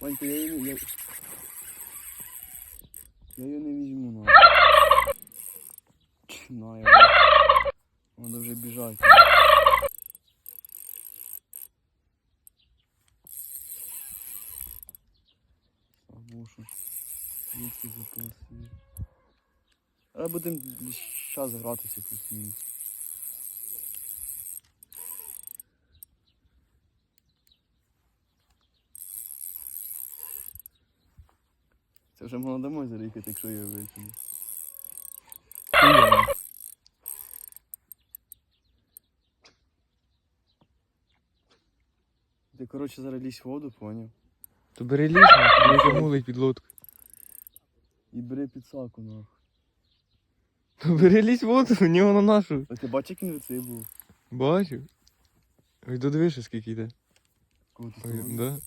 Ванька, я її не... Я... я її не візьму, на. На, я... Надо вже біжати. Сабушу. Віки заполосили. Але будемо час гратися плюс-мінус. Це вже можна домой заїхати, якщо я. Хуя. Ти, коротше, зараз лізь в воду, поняв? То бери ліс, не замулить під лодку. І бери підсаку, нахуй. То бери лізь в воду, у нього на нашу. А ти бачиш, як він від був? Бачив. Ой, додивишся, скільки йде. Кого ти Ой, да.